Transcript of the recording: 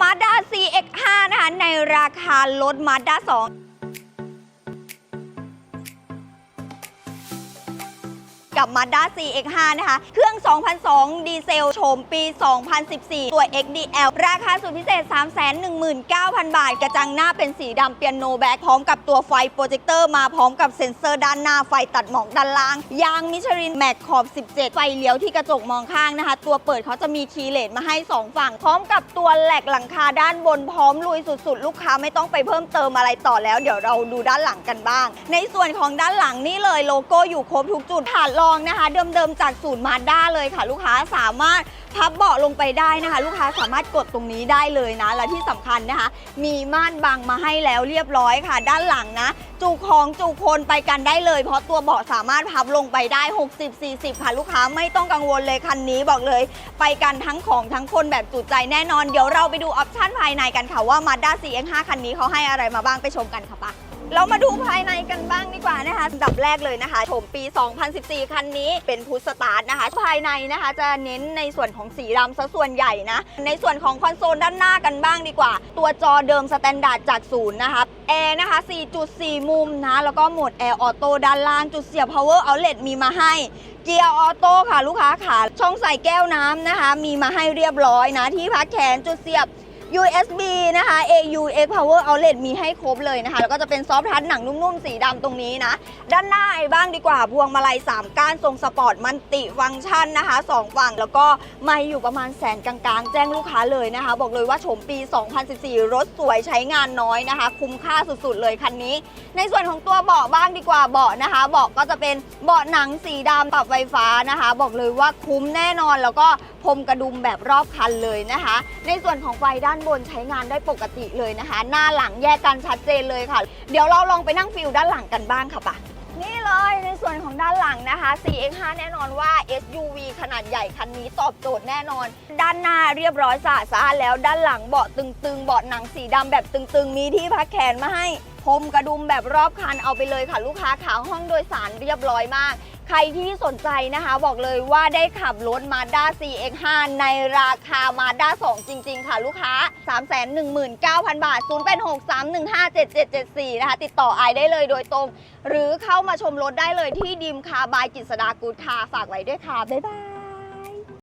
Mazda CX5 นะคะในราคารถ Mazda 2 กับ Mazda CX5 นะคะ เครื่อง 2002 ดีเซลโฉมปี 2014 ตัว XDL ราคาสุดพิเศษ 319,000 บาท กระจังหน้าเป็นสีดำเปียโนแบ็คพร้อมกับตัวไฟโปรเจคเตอร์มาพร้อมกับเซ็นเซอร์ด้านหน้าไฟตัดหมอกด้านล่าง ยางมิชลินแม็กขอบ 17 ไฟเลี้ยวที่กระจกมองข้างนะคะ ตัวเปิดเขาจะมีคีย์เลสมาให้ 2 ฝั่ง พร้อมกับตัวแหลกหลังคาด้านบนพร้อมลุยสุด ๆ ลูกค้าไม่ต้องไปเพิ่มเติมอะไรต่อแล้ว เดี๋ยวเราดูด้านหลังกันบ้าง ในส่วนของด้านหลังนี่เลยโลโก้อยู่ครบทุกจุดถาดรองนะคะเดิมๆจากศูนย์มาด้าเลยค่ะ ลูกค้าสามารถพับเบาะลงไปได้นะคะ ลูกค้าสามารถกดตรงนี้ได้เลยนะ และที่สำคัญนะคะ มีม่านบังมาให้แล้วเรียบร้อยค่ะ ด้านหลังนะ จุของจุคนไปกันได้เลย เพราะตัวเบาะสามารถพับลงไปได้ 60-40 ค่ะ ลูกค้าไม่ต้องกังวลเลยคันนี้บอกเลย ไปกันทั้งของทั้งคนแบบจุใจแน่นอน เดี๋ยวเราไปดูออปชั่นภายในกันค่ะว่า Mazda CX-5 คันนี้เขาให้อะไรมาบ้างไปชมกันค่ะปะ เรามาดูภายในกันบ้างดีกว่านะคะอันดับแรกเลยนะคะโฉมปี 2014 คันนี้เป็นพุทสตาร์ทนะคะ ภายในนะคะจะเน้นในส่วนของสีดำซะส่วนใหญ่นะ ในส่วนของคอนโซลด้านหน้ากันบ้างดีกว่า ตัวจอเดิมสแตนดาร์ดจากศูนย์นะคะแอร์นะคะ 4.4 มุมนะ แล้วก็โหมดแอร์ออโต้ด้านล่างจุดเสียบ power outlet มีมาให้เกียร์ออโต้ค่ะ ลูกค้าค่ะช่องใส่แก้วน้ำนะคะ มีมาให้เรียบร้อยนะ ที่พักแขนจุดเสียบ USB นะคะ AUX Power Outlet มีให้ครบเลยนะคะ แล้วก็จะเป็นซอฟท์ทัชหนังนุ่มๆ สีดำตรงนี้นะ ด้านหน้าไอ้บ้างดีกว่า พวงมาลัย 3 ก้านทรงสปอร์ตมันติฟังก์ชันนะคะ 2 ฝั่ง แล้วก็ไม่อยู่ประมาณแสนกลางๆ แจ้งลูกค้าเลยนะคะ บอกเลยว่าโฉมปี 2014 รถสวยใช้งานน้อยนะคะ คุ้มค่าสุดๆ เลยคันนี้ ในส่วนของตัวเบาะบ้างดีกว่าเบาะนะคะเบาะก็จะเป็นเบาะหนังสีดำปรับไฟฟ้านะคะ บอกเลยว่าคุ้มแน่นอนแล้วก็ พรมกระดุมแบบรอบคันเลยนะคะ ในส่วนของไฟด้านบนใช้งานได้ปกติเลยนะคะ หน้าหลังแยกกันชัดเจนเลยค่ะ เดี๋ยวเราลองไปนั่งฟิลด้านหลังกันบ้างค่ะปะนี่เลยในส่วนของด้านหลังนะคะ CX5 แน่นอนว่า SUV ขนาดใหญ่คันนี้ตอบโจทย์แน่นอน ด้านหน้าเรียบร้อยสะอาดสะอาดแล้วด้านหลังเบาะตึงๆ เบาะหนังสีดำแบบตึงๆ มีที่พักแขนมาให้พรมกระดุมแบบรอบคันเอาไปเลยค่ะ ลูกค้าขาห้องโดยสารเรียบร้อยมาก ใครที่สนใจนะคะ บอกเลยว่าได้ขับรถ Mazda CX5 ในราคา Mazda 2 จริง ๆ ค่ะลูกค้า 319,000 บาท 0863157774 นะคะ ติดต่อไอได้เลยโดยตรง หรือเข้ามาชมรถได้เลยที่ดิมคาบายกิษดากูดคาฝากไว้ด้วยค่ะ บ๊ายบาย